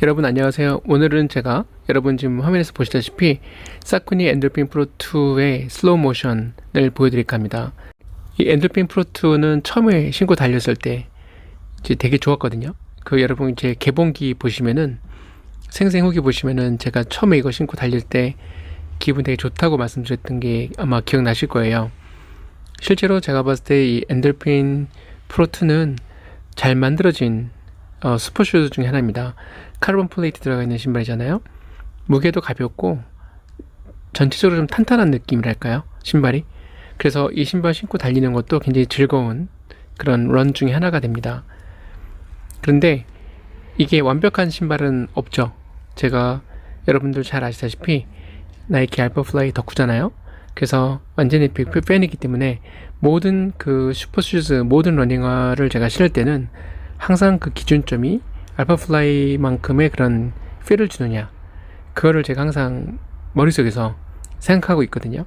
여러분 안녕하세요. 오늘은 제가 여러분 지금 화면에서 보시다시피 사쿠니 엔돌핀 프로 2의 슬로우 모션을 보여드릴까 합니다. 이 엔돌핀 프로 2는 처음에 신고 달렸을 때 이제 되게 좋았거든요. 그 여러분 이제 개봉기 보시면은 생생 후기 보시면은 제가 처음에 이거 신고 달릴 때 기분 되게 좋다고 말씀드렸던 게 아마 기억나실 거예요. 실제로 제가 봤을 때 이 엔돌핀 프로 2는 잘 만들어진 어, 슈퍼슈즈 중에 하나입니다. 카르본 플레이트 들어가 있는 신발이잖아요. 무게도 가볍고 전체적으로 좀 탄탄한 느낌이랄까요? 신발이. 그래서 이 신발 신고 달리는 것도 굉장히 즐거운 그런 런 중에 하나가 됩니다. 그런데 이게 완벽한 신발은 없죠. 제가 여러분들 잘 아시다시피 나이키 알파 플라이 덕후잖아요. 그래서 완전히 빅 팬이기 때문에 모든 그 슈퍼슈즈 모든 러닝화를 제가 신을 때는 항상 그 기준점이 알파플라이만큼의 그런 필을 주느냐. 그거를 제가 항상 머릿속에서 생각하고 있거든요.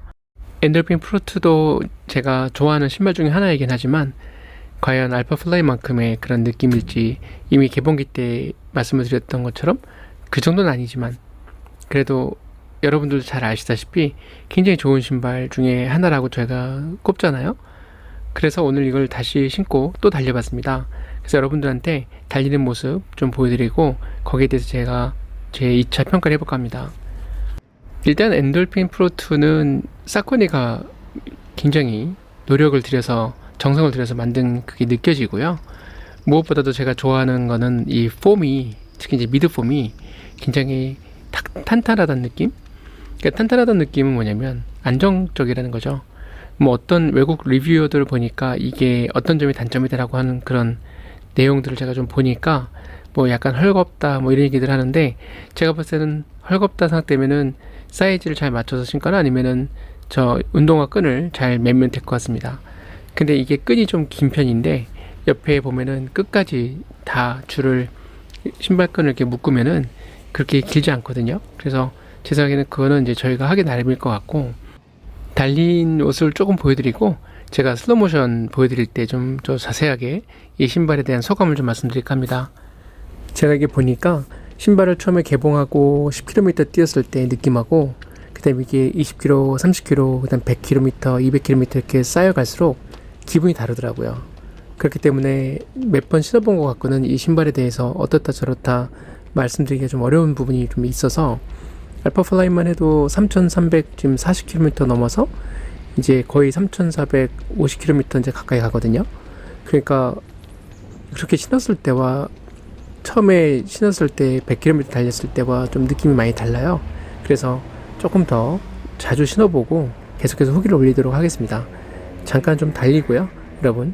엔돌핀 프로트도 제가 좋아하는 신발 중에 하나이긴 하지만 과연 알파플라이만큼의 그런 느낌일지 이미 개봉기 때 말씀을 드렸던 것처럼 그 정도는 아니지만 그래도 여러분들도 잘 아시다시피 굉장히 좋은 신발 중에 하나라고 제가 꼽잖아요. 그래서 오늘 이걸 다시 신고 또 달려봤습니다 그래서 여러분들한테 달리는 모습 좀 보여드리고 거기에 대해서 제가 제 2차 평가를 해볼까 합니다. 일단 엔돌핀 프로2는 사코니가 굉장히 노력을 들여서 정성을 들여서 만든 그게 느껴지고요. 무엇보다도 제가 좋아하는 거는 이 폼이 특히 이제 미드 폼이 굉장히 탁, 탄탄하다는 느낌? 그러니까 탄탄하다는 느낌은 뭐냐면 안정적이라는 거죠. 뭐 어떤 외국 리뷰어들을 보니까 이게 어떤 점이 단점이다라고 하는 그런 내용들을 제가 좀 보니까 뭐 약간 헐겁다 뭐 이런 얘기들 하는데 제가 봤을 때는 헐겁다 생각되면은 사이즈를 잘 맞춰서 신거나 아니면은 저 운동화 끈을 잘 매면 될 것 같습니다. 근데 이게 끈이 좀 긴 편인데 옆에 보면은 끝까지 다 줄을 신발끈을 이렇게 묶으면은 그렇게 길지 않거든요. 그래서 제 생각에는 그거는 이제 저희가 하기 나름일 것 같고 달린 옷을 조금 보여드리고 제가 슬로 모션 보여드릴 때 좀 더 자세하게 이 신발에 대한 소감을 좀 말씀드릴까 합니다. 제가 이게 보니까 신발을 처음에 개봉하고 10km 뛰었을 때 느낌하고 그다음에 이게 20km, 30km, 그다음 100km, 200km 이렇게 쌓여갈수록 기분이 다르더라고요. 그렇기 때문에 몇 번 신어본 것 같고는 이 신발에 대해서 어떻다 저렇다 말씀드리기가 좀 어려운 부분이 좀 있어서 알파플라이만 해도 3,300 지금 40km 넘어서 이제 거의 3,450km 이제 가까이 가거든요. 그러니까 그렇게 신었을 때와 처음에 신었을 때 100km 달렸을 때와 좀 느낌이 많이 달라요. 그래서 조금 더 자주 신어보고 계속해서 후기를 올리도록 하겠습니다. 잠깐 좀 달리고요, 여러분.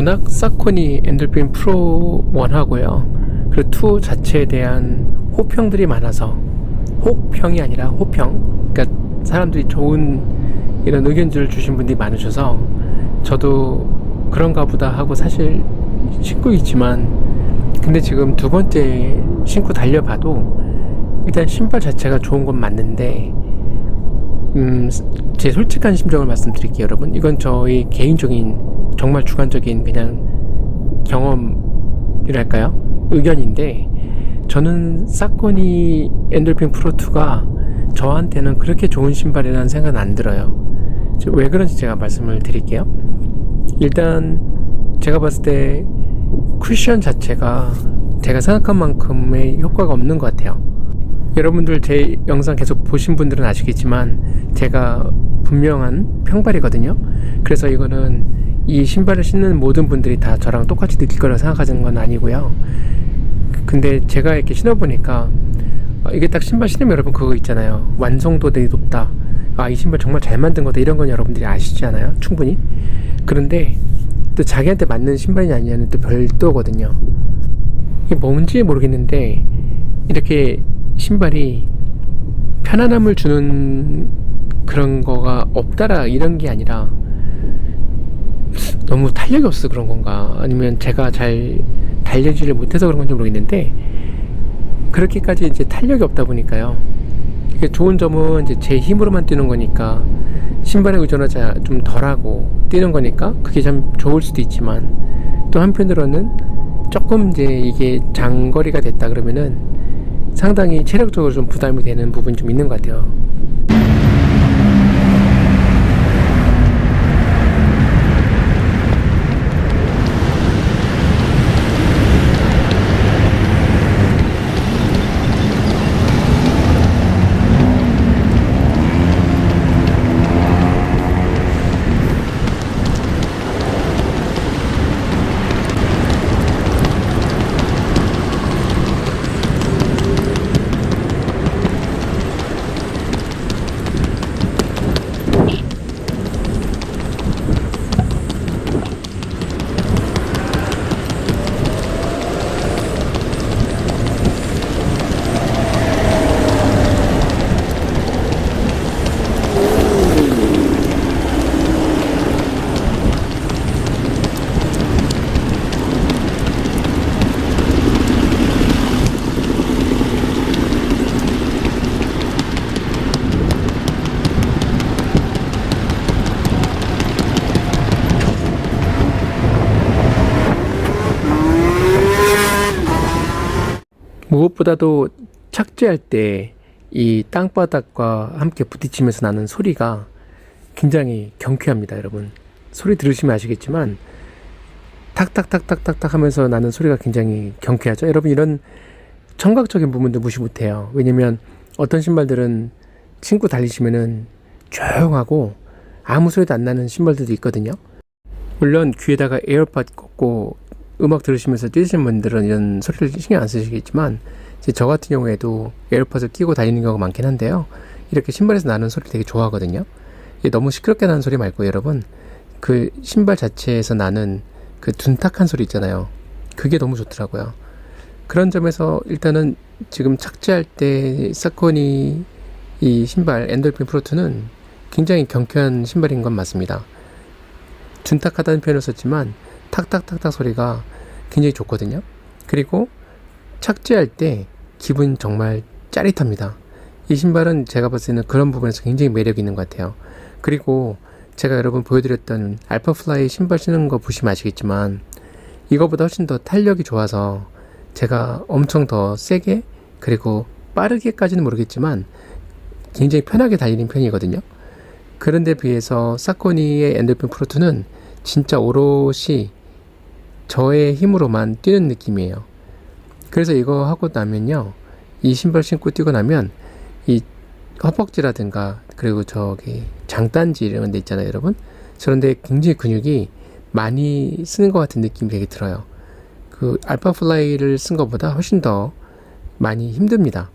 워낙 사코니 엔돌핀 프로 1하고요. 그리고 2 자체에 대한 호평들이 많아서 혹평이 아니라 호평. 그러니까 사람들이 좋은 이런 의견들을 주신 분들이 많으셔서 저도 그런가 보다 하고 사실 신고 있지만 근데 지금 두 번째 신고 달려봐도 일단 신발 자체가 좋은 건 맞는데 음, 제 솔직한 심정을 말씀드릴게요, 여러분. 이건 저희 개인적인 정말 주관적인 그냥 경험이랄까요? 의견인데 저는 사코니 엔돌핀 프로2가 저한테는 그렇게 좋은 신발이라는 생각은 안 들어요. 저- 왜 그런지 제가 말씀을 드릴게요. 일단 제가 봤을 때 쿠션 자체가 제가 생각한 만큼의 효과가 없는 것 같아요. 여러분들 제 영상 계속 보신 분들은 아시겠지만 제가 분명한 평발이거든요. 그래서 이거는 이 신발을 신는 모든 분들이 다 저랑 똑같이 느낄 거라고 생각하는 건 아니고요. 근데 제가 이렇게 신어보니까 어, 이게 딱 신발 신으면 여러분 그거 있잖아요. 완성도 되게 높다. 아, 이 신발 정말 잘 만든 거다. 이런 건 여러분들이 아시잖아요. 충분히. 그런데 또 자기한테 맞는 신발이 아니냐는 또 별도거든요. 이게 뭔지 모르겠는데 이렇게 신발이 편안함을 주는 그런 거가 없다라 이런 게 아니라 너무 탄력이 없어 그런 건가 아니면 제가 잘 달려지를 못해서 그런 건지 모르겠는데 그렇게까지 이제 탄력이 없다 보니까요 이게 좋은 점은 이제 제 힘으로만 뛰는 거니까 신발에 의존하지 좀 덜하고 뛰는 거니까 그게 참 좋을 수도 있지만 또 한편으로는 조금 이제 이게 장거리가 됐다 그러면은 상당히 체력적으로 좀 부담이 되는 부분이 좀 있는 것 같아요. 무엇보다도 착지할 때 이 땅바닥과 함께 부딪히면서 나는 소리가 굉장히 경쾌합니다, 여러분. 소리 들으시면 아시겠지만 탁탁탁탁탁탁 하면서 나는 소리가 굉장히 경쾌하죠. 여러분 이런 청각적인 부분도 무시 못해요. 왜냐면 어떤 신발들은 신고 달리시면은 조용하고 아무 소리도 안 나는 신발들도 있거든요. 물론 귀에다가 에어팟 꽂고 음악 들으시면서 뛰시는 분들은 이런 소리를 신경 안 쓰시겠지만 이제 저 같은 경우에도 에어팟을 끼고 다니는 경우가 많긴 한데요. 이렇게 신발에서 나는 소리 되게 좋아하거든요. 너무 시끄럽게 나는 소리 말고 여러분 그 신발 자체에서 나는 그 둔탁한 소리 있잖아요. 그게 너무 좋더라고요. 그런 점에서 일단은 지금 착지할 때 사코니 이 신발 엔돌핀 프로2는 굉장히 경쾌한 신발인 건 맞습니다. 둔탁하다는 표현을 썼지만 탁탁탁탁 소리가 굉장히 좋거든요. 그리고 착지할 때 기분 정말 짜릿합니다. 이 신발은 제가 봤을 때는 그런 부분에서 굉장히 매력이 있는 것 같아요. 그리고 제가 여러분 보여드렸던 알파플라이 신발 신는 거 보시면 아시겠지만 이거보다 훨씬 더 탄력이 좋아서 제가 엄청 더 세게 그리고 빠르게까지는 모르겠지만 굉장히 편하게 달리는 편이거든요. 그런데 비해서 사코니의 엔돌핀 프로2는 진짜 오롯이 저의 힘으로만 뛰는 느낌이에요. 그래서 이거 하고 나면요. 이 신발 신고 뛰고 나면 이 허벅지라든가 그리고 저기 장단지 이런 데 있잖아요, 여러분. 그런데 굉장히 근육이 많이 쓰는 것 같은 느낌이 되게 들어요. 그 알파플라이를 쓴 것보다 훨씬 더 많이 힘듭니다.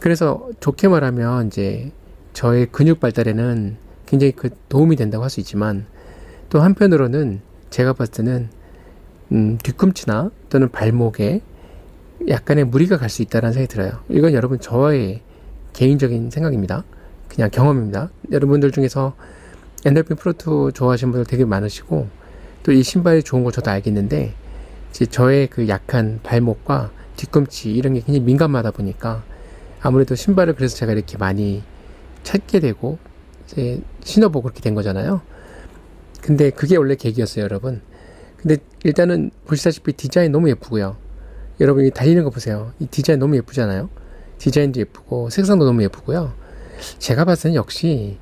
그래서 좋게 말하면 이제 저의 근육 발달에는 굉장히 그 도움이 된다고 할 수 있지만 또 한편으로는 제가 봤을 때는 음, 뒤꿈치나 또는 발목에 약간의 무리가 갈 수 있다는 생각이 들어요. 이건 여러분 저의 개인적인 생각입니다. 그냥 경험입니다. 여러분들 중에서 엔돌핀 프로트 좋아하시는 분들 되게 많으시고 또 이 신발이 좋은 거 저도 알겠는데 이제 저의 그 약한 발목과 뒤꿈치 이런 게 굉장히 민감하다 보니까 아무래도 신발을 그래서 제가 이렇게 많이 찾게 되고 이제 신어보고 그렇게 된 거잖아요. 근데 그게 원래 계기였어요, 여러분. 근데 일단은 보시다시피 디자인 너무 예쁘고요. 여러분 이 달리는 거 보세요. 이 디자인 너무 예쁘잖아요. 디자인도 예쁘고 색상도 너무 예쁘고요. 제가 봤을 때는 역시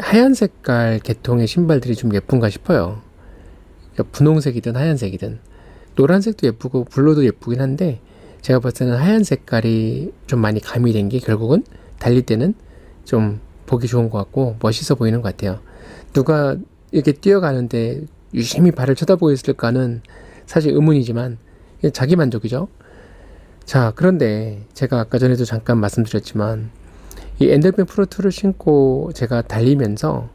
하얀 색깔 계통의 신발들이 좀 예쁜가 싶어요. 그러니까 분홍색이든 하얀색이든 노란색도 예쁘고 블루도 예쁘긴 한데 제가 봤을 때는 하얀 색깔이 좀 많이 가미된 게 결국은 달릴 때는 좀 보기 좋은 것 같고 멋있어 보이는 것 같아요. 누가 이렇게 뛰어가는데 유심히 발을 쳐다보고 있을까는 사실 의문이지만 자기 만족이죠. 자, 그런데 제가 아까 전에도 잠깐 말씀드렸지만 이 엔돌핀 프로2를 신고 제가 달리면서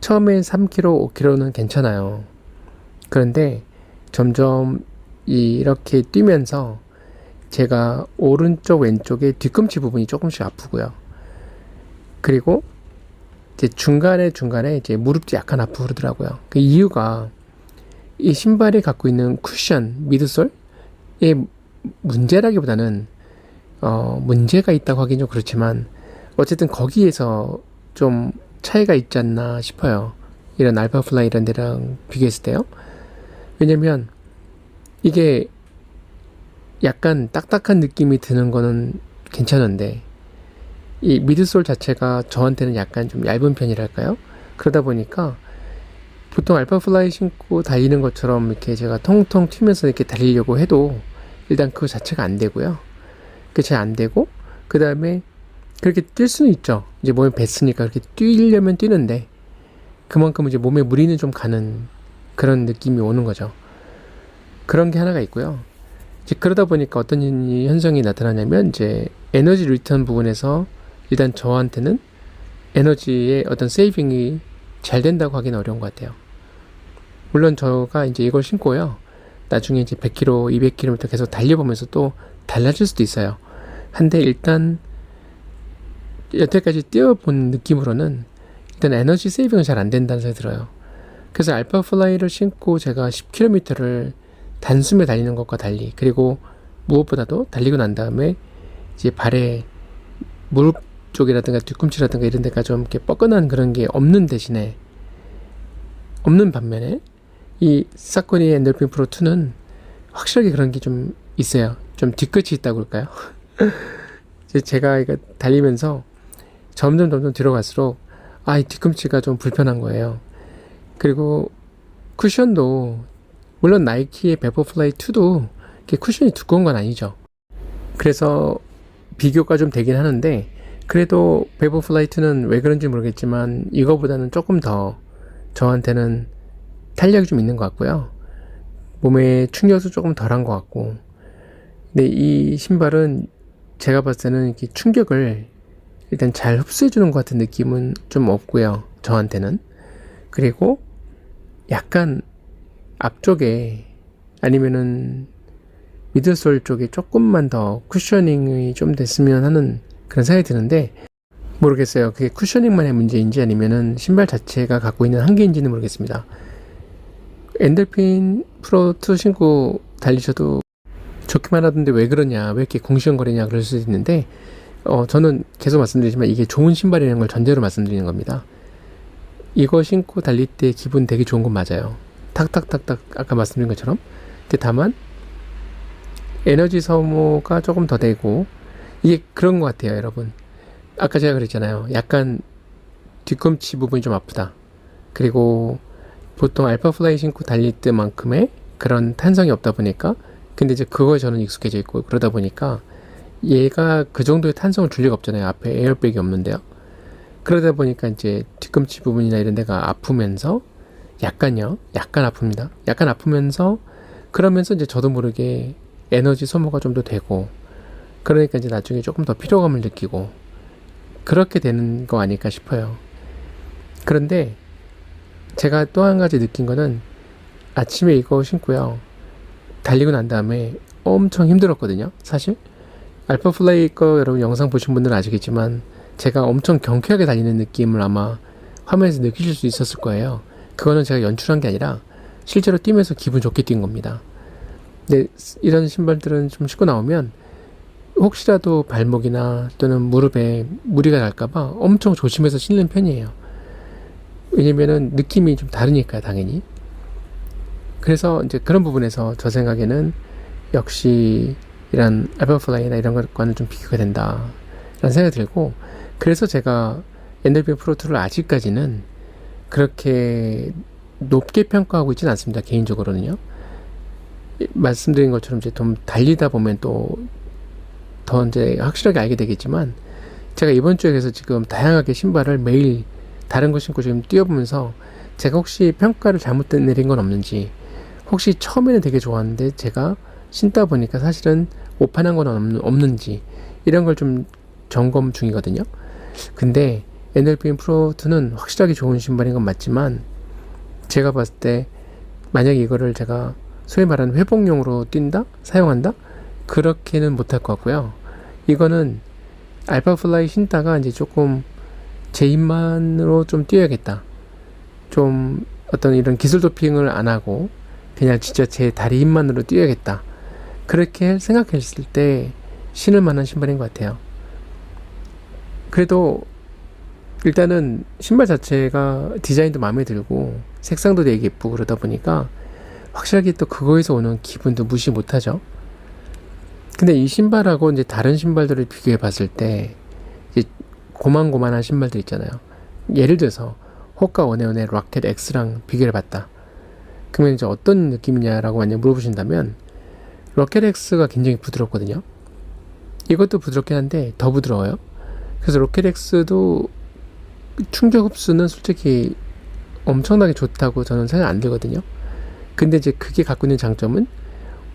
처음엔 3km, 5km는 괜찮아요. 그런데 점점 이- 이렇게 뛰면서 제가 오른쪽 왼쪽에 뒤꿈치 부분이 조금씩 아프고요. 그리고 이제 중간에 중간에 이제 무릎도 약간 아프고 그러더라고요. 그 이유가 이 신발이 갖고 있는 쿠션 미드솔 의 문제라기보다는 어 문제가 있다고 하긴 좀 그렇지만 어쨌든 거기에서 좀 차이가 있지 않나 싶어요. 이런 알파플라이 이런 데랑 비교했을 때요. 왜냐면 이게 약간 딱딱한 느낌이 드는 거는 괜찮은데 이 미드솔 자체가 저한테는 약간 좀 얇은 편이랄까요? 그러다 보니까 보통 알파플라이 신고 달리는 것처럼 이렇게 제가 통통 튀면서 이렇게 달리려고 해도 일단 그거 자체가 안 되고요. 그게 잘 안 되고 그 다음에 그렇게 뛸 수는 있죠. 이제 몸에 뱄으니까 그렇게 뛰려면 뛰는데 그만큼 이제 몸에 무리는 좀 가는 그런 느낌이 오는 거죠. 그런 게 하나가 있고요. 이제 그러다 보니까 어떤 이 현상이 나타나냐면 이제 에너지 리턴 부분에서 일단 저한테는 에너지의 어떤 세이빙이 잘 된다고 하기는 어려운 것 같아요. 물론 저가 이제 이걸 신고요. 나중에 이제 100km, 200km 계속 달려보면서 또 달라질 수도 있어요. 한데 일단 여태까지 뛰어본 느낌으로는 일단 에너지 세이빙은 잘 안 된다는 생각이 들어요. 그래서 알파 플라이를 신고 제가 10km를 단숨에 달리는 것과 달리 그리고 무엇보다도 달리고 난 다음에 이제 발에 무릎 쪽이라든가 뒤꿈치라든가 이런 데가 좀 이렇게 뻐근한 그런 게 없는 대신에 없는 반면에 이 사코니 엔돌핀 프로 2는 확실하게 그런 게 좀 있어요. 좀 뒤끝이 있다고 그럴까요? 제가 달리면서 점점 점점 들어갈수록 아, 이 뒤꿈치가 좀 불편한 거예요. 그리고 쿠션도 물론 나이키의 베퍼플라이 2도 이렇게 쿠션이 두꺼운 건 아니죠. 그래서 비교가 좀 되긴 하는데 그래도 베퍼플라이 2는 왜 그런지 모르겠지만 이거보다는 조금 더 저한테는 탄력이 좀 있는 것 같고요. 몸에 충격도 조금 덜한 것 같고. 근데 이 신발은 제가 봤을 때는 이렇게 충격을 일단 잘 흡수해주는 것 같은 느낌은 좀 없고요. 저한테는. 그리고 약간 앞쪽에 아니면은 미드솔 쪽에 조금만 더 쿠셔닝이 좀 됐으면 하는 그런 생각이 드는데 모르겠어요. 그게 쿠셔닝만의 문제인지 아니면은 신발 자체가 갖고 있는 한계인지는 모르겠습니다. 엔돌핀 프로 2 신고 달리셔도 좋기만 하던데 왜 그러냐, 왜 이렇게 궁시렁거리냐 그럴 수도 있는데 어, 저는 계속 말씀드리지만 이게 좋은 신발이라는 걸 전제로 말씀드리는 겁니다. 이거 신고 달릴 때 기분 되게 좋은 건 맞아요. 탁탁탁탁 아까 말씀드린 것처럼. 근데 다만 에너지 소모가 조금 더 되고 이게 그런 것 같아요, 여러분. 아까 제가 그랬잖아요. 약간 뒤꿈치 부분이 좀 아프다. 그리고 보통 알파 플라이 신고 달릴 때만큼의 그런 탄성이 없다 보니까 근데 이제 그거에 저는 익숙해져 있고 그러다 보니까 얘가 그 정도의 탄성을 줄 리가 없잖아요. 앞에 에어백이 없는데요. 그러다 보니까 이제 뒤꿈치 부분이나 이런 데가 아프면서 약간요, 약간 아픕니다. 약간 아프면서 그러면서 이제 저도 모르게 에너지 소모가 좀 더 되고 그러니까 이제 나중에 조금 더 피로감을 느끼고 그렇게 되는 거 아닐까 싶어요. 그런데 제가 또 한 가지 느낀 거는 아침에 이거 신고요. 달리고 난 다음에 엄청 힘들었거든요. 사실 알파 플라이 거 여러분 영상 보신 분들은 아시겠지만 제가 엄청 경쾌하게 달리는 느낌을 아마 화면에서 느끼실 수 있었을 거예요. 그거는 제가 연출한 게 아니라 실제로 뛰면서 기분 좋게 뛴 겁니다. 근데 이런 신발들은 좀 신고 나오면 혹시라도 발목이나 또는 무릎에 무리가 날까봐 엄청 조심해서 신는 편이에요. 왜냐면은 느낌이 좀 다르니까요, 당연히. 그래서 이제 그런 부분에서 저 생각에는 역시 이런 알파플라이나 이런 것과는 좀 비교가 된다. 라는 생각이 들고, 그래서 제가 엔더비 프로2를 아직까지는 그렇게 높게 평가하고 있지는 않습니다. 개인적으로는요. 이- 말씀드린 것처럼 이제 좀 달리다 보면 또 더 이제 확실하게 알게 되겠지만 제가 이번 주에 그래서 지금 다양하게 신발을 매일 다른 거 신고 지금 뛰어보면서 제가 혹시 평가를 잘못 내린 건 없는지 혹시 처음에는 되게 좋았는데 제가 신다 보니까 사실은 오판한 건 없는, 없는지 이런 걸 좀 점검 중이거든요. 근데 엔돌핀 프로2는 확실하게 좋은 신발인 건 맞지만 제가 봤을 때 만약에 이거를 제가 소위 말하는 회복용으로 뛴다? 사용한다? 그렇게는 못할 것 같고요. 이거는 알파플라이 신다가 이제 조금 제 입만으로 좀 뛰어야겠다. 좀 어떤 이런 기술 도핑을 안 하고 그냥 진짜 제 다리 힘만으로 뛰어야겠다. 그렇게 생각했을 때 신을 만한 신발인 것 같아요. 그래도 일단은 신발 자체가 디자인도 마음에 들고 색상도 되게 예쁘고 그러다 보니까 확실하게 또 그거에서 오는 기분도 무시 못하죠. 근데 이 신발하고 이제 다른 신발들을 비교해 봤을 때 고만고만한 신발들 있잖아요. 예를 들어서 호카 원에원의 라켓 X랑 비교해 봤다. 그러면 이제 어떤 느낌이냐라고 만약 물어보신다면 로켓 X가 굉장히 부드럽거든요. 이것도 부드럽긴 한데 더 부드러워요. 그래서 로켓 X도 충격 흡수는 솔직히 엄청나게 좋다고 저는 생각 안 들거든요. 근데 이제 그게 갖고 있는 장점은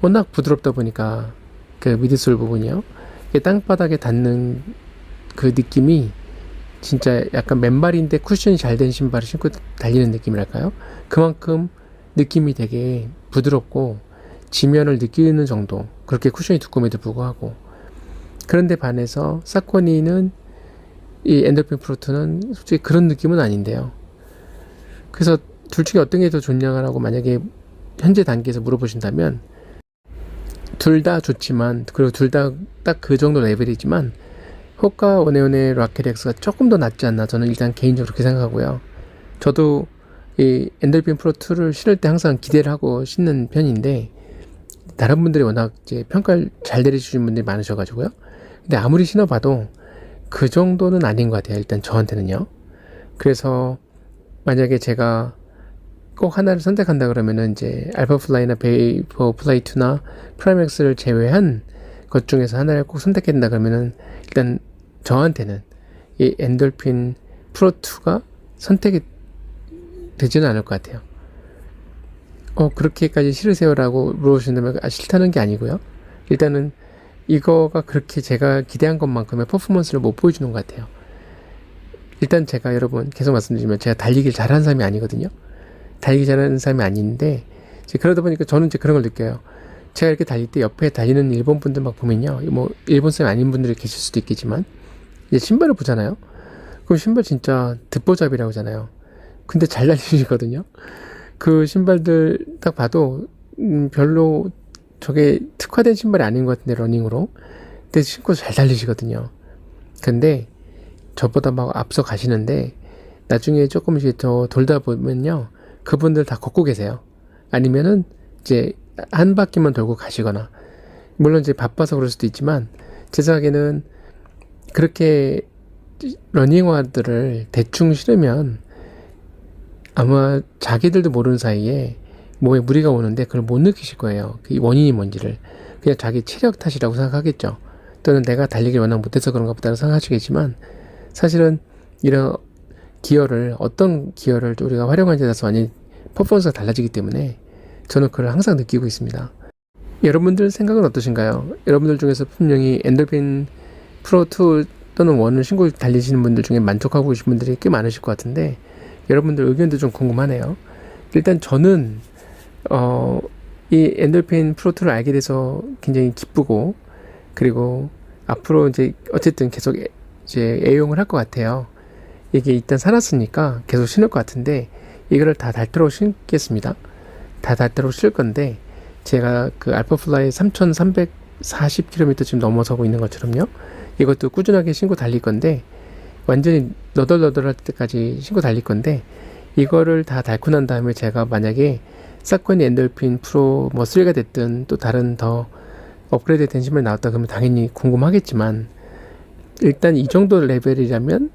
워낙 부드럽다 보니까 그 미드솔 부분이요. 땅바닥에 닿는 그 느낌이 진짜 약간 맨발인데 쿠션이 잘 된 신발을 신고 달리는 느낌이랄까요? 그만큼 느낌이 되게 부드럽고 지면을 느끼는 정도 그렇게 쿠션이 두꺼움에도 불구하고 그런데 반해서 사코니는 이 엔더핀 프로트는 솔직히 그런 느낌은 아닌데요. 그래서 둘 중에 어떤 게 더 좋냐라고 만약에 현재 단계에서 물어보신다면 둘 다 좋지만 그리고 둘 다 딱 그 정도 레벨이지만 호카 원에원의 라켓 X가 조금 더 낫지 않나 저는 일단 개인적으로 그렇게 생각하고요. 저도 이 엔돌핀 프로 2를 신을 때 항상 기대를 하고 신는 편인데 다른 분들이 워낙 이제 평가를 잘 내려주신 분들이 많으셔가지고요. 근데 아무리 신어봐도 그 정도는 아닌 것 같아요. 일단 저한테는요. 그래서 만약에 제가 꼭 하나를 선택한다 그러면은 이제 알파 플라이나 베이퍼 플라이 2나 프라이맥스를 제외한 것 중에서 하나를 꼭 선택해야 된다 그러면은 일단 저한테는 이 엔돌핀 프로 2가 선택이 되지는 않을 것 같아요. 어 그렇게까지 싫으세요라고 물어보신다면 아, 싫다는 게 아니고요. 일단은 이거가 그렇게 제가 기대한 것만큼의 퍼포먼스를 못 보여주는 것 같아요. 일단 제가 여러분 계속 말씀드리면 제가 달리기를 잘하는 사람이 아니거든요. 달리기 잘하는 사람이 아닌데 그러다 보니까 저는 이제 그런 걸 느껴요. 제가 이렇게 달릴 때 옆에 달리는 일본 분들 막 보면요, 뭐 일본 사람이 아닌 분들이 계실 수도 있겠지만 이제 신발을 보잖아요. 그럼 신발 진짜 듣보잡이라고 하잖아요. 근데 잘 달리시거든요. 그 신발들 딱 봐도 음, 별로 저게 특화된 신발이 아닌 것 같은데 러닝으로 근데 신고 잘 달리시거든요. 근데 저보다 막 앞서 가시는데 나중에 조금씩 더 돌다 보면요 그분들 다 걷고 계세요. 아니면은 이제 한 바퀴만 돌고 가시거나 물론 이제 바빠서 그럴 수도 있지만 제 생각에는 그렇게 러닝화들을 대충 신으면 아마 자기들도 모르는 사이에 몸에 무리가 오는데 그걸 못 느끼실 거예요. 그 원인이 뭔지를 그냥 자기 체력 탓이라고 생각하겠죠. 또는 내가 달리기 워낙 못해서 그런가 보다고 생각하시겠지만 사실은 이런 기어를 어떤 기어를 우리가 활용하냐에 따라서 완전히 퍼포먼스가 달라지기 때문에 저는 그걸 항상 느끼고 있습니다. 여러분들 생각은 어떠신가요? 여러분들 중에서 분명히 엔돌핀 프로2 또는 1을 신고 달리시는 분들 중에 만족하고 계신 분들이 꽤 많으실 것 같은데 여러분들 의견도 좀 궁금하네요. 일단 저는 어, 이 엔돌핀 프로토를 알게 돼서 굉장히 기쁘고 그리고 앞으로 이제 어쨌든 계속 애- 이제 애용을 할 것 같아요. 이게 일단 살았으니까 계속 신을 것 같은데 이거를 다 달도록 신겠습니다. 다 달도록 실 건데 제가 그 알파플라이 3,340km 지금 넘어서고 있는 것처럼요. 이것도 꾸준하게 신고 달릴 건데 완전히 너덜너덜할 때까지 신고 달릴 건데 이거를 다 달고 난 다음에 제가 만약에 사코니 엔돌핀 프로 뭐 3가 됐든 또 다른 더 업그레이드 된 신발이 나왔다 그러면 당연히 궁금하겠지만 일단 이 정도 레벨이라면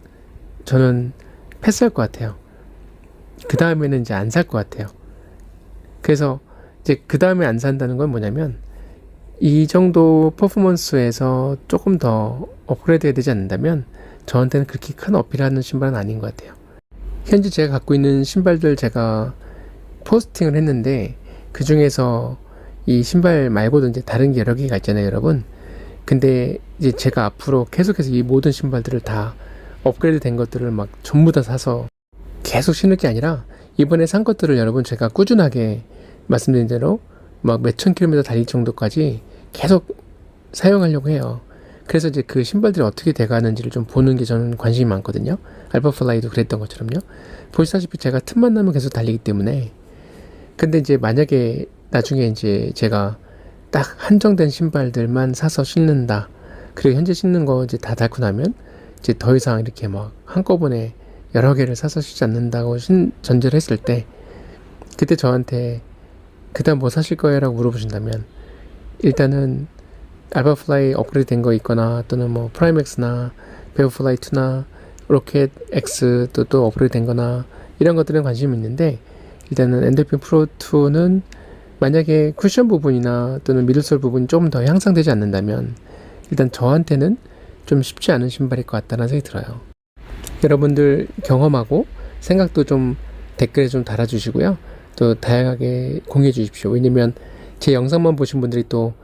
저는 패스할 것 같아요. 그 다음에는 이제 안 살 것 같아요. 그래서 이제 그 다음에 안 산다는 건 뭐냐면 이 정도 퍼포먼스에서 조금 더 업그레이드가 되지 않는다면 저한테는 그렇게 큰 어필하는 신발은 아닌 것 같아요. 현재 제가 갖고 있는 신발들 제가 포스팅을 했는데 그 중에서 이 신발 말고도 이제 다른 게 여러 개가 있잖아요, 여러분. 근데 이제 제가 앞으로 계속해서 이 모든 신발들을 다 업그레이드 된 것들을 막 전부 다 사서 계속 신을 게 아니라 이번에 산 것들을 여러분 제가 꾸준하게 말씀드린 대로 막 몇천 킬로미터 달릴 정도까지 계속 사용하려고 해요. 그래서 이제 그 신발들이 어떻게 돼가는지를 좀 보는 게 저는 관심이 많거든요. 알파플라이도 그랬던 것처럼요. 보시다시피 제가 틈만 나면 계속 달리기 때문에 근데 이제 만약에 나중에 이제 제가 딱 한정된 신발들만 사서 신는다. 그리고 현재 신는 거 이제 다 닳고 나면 이제 더 이상 이렇게 막 한꺼번에 여러 개를 사서 신지 않는다고 신, 전제를 했을 때 그때 저한테 그다음 뭐 사실 거예요? 라고 물어보신다면 일단은 알바플라이 업그레이드 된 거 있거나 또는 뭐 프라이맥스나 베어플라이 2나 로켓 X 또, 또 업그레이드 된 거나 이런 것들은 관심이 있는데 일단은 엔돌핀 프로 2는 만약에 쿠션 부분이나 또는 미들솔 부분이 조금 더 향상되지 않는다면 일단 저한테는 좀 쉽지 않은 신발일 것 같다는 생각이 들어요. 여러분들 경험하고 생각도 좀 댓글에 좀 달아주시고요. 또 다양하게 공유해 주십시오. 왜냐면 제 영상만 보신 분들이 또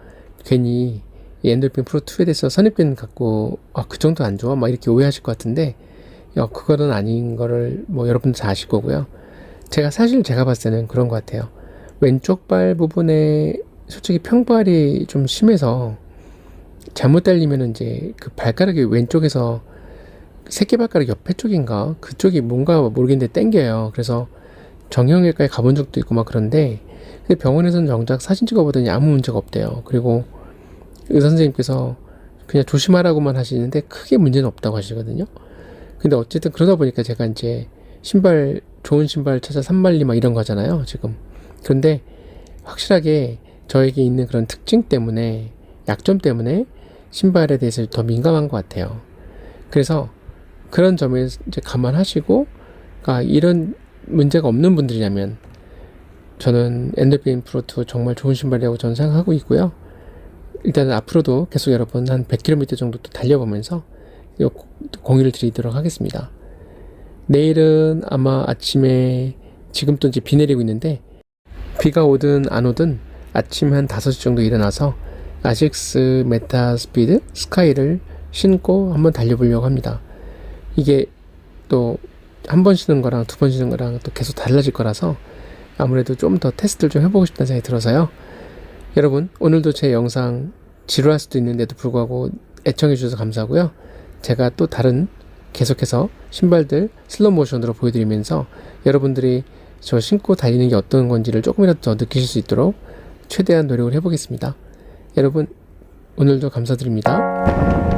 괜히 이 엔돌핀 프로 2에 대해서 선입견 갖고 아, 그 정도 안 좋아? 막 이렇게 오해하실 것 같은데 야, 그거는 아닌 거를 뭐 여러분들 다 아실 거고요. 제가 사실 제가 봤을 때는 그런 것 같아요. 왼쪽 발 부분에 솔직히 평발이 좀 심해서 잘못 달리면 이제 그 발가락이 왼쪽에서 새끼발가락 옆에 쪽인가 그쪽이 뭔가 모르겠는데 땡겨요. 그래서 정형외과에 가본 적도 있고 막 그런데 근데 병원에서는 정작 사진 찍어보더니 아무 문제가 없대요. 그리고 의사 선생님께서 그냥 조심하라고만 하시는데 크게 문제는 없다고 하시거든요. 근데 어쨌든 그러다 보니까 제가 이제 신발 좋은 신발 찾아 산말리 막 이런 거잖아요. 지금 그런데 확실하게 저에게 있는 그런 특징 때문에 약점 때문에 신발에 대해서 더 민감한 것 같아요. 그래서 그런 점에 이제 감안하시고, 그러니까 이런 문제가 없는 분들이라면 저는 엔더빈 프로2 정말 좋은 신발이라고 저는 생각하고 있고요. 일단은 앞으로도 계속 여러분 한 100km 정도 또 달려보면서 공유를 드리도록 하겠습니다. 내일은 아마 아침에 지금 또 이제 비 내리고 있는데 비가 오든 안 오든 아침 한 5시 정도 일어나서 아식스 메타 스피드 스카이를 신고 한번 달려보려고 합니다. 이게 또 한 번 쉬는 거랑 두 번 쉬는 거랑 또 계속 달라질 거라서 아무래도 좀 더 테스트를 좀 해보고 싶다는 생각이 들어서요. 여러분 오늘도 제 영상 지루할 수도 있는데도 불구하고 애청해 주셔서 감사하고요. 제가 또 다른 계속해서 신발들 슬로우 모션으로 보여드리면서 여러분들이 저 신고 달리는 게 어떤 건지를 조금이라도 더 느끼실 수 있도록 최대한 노력을 해보겠습니다. 여러분 오늘도 감사드립니다.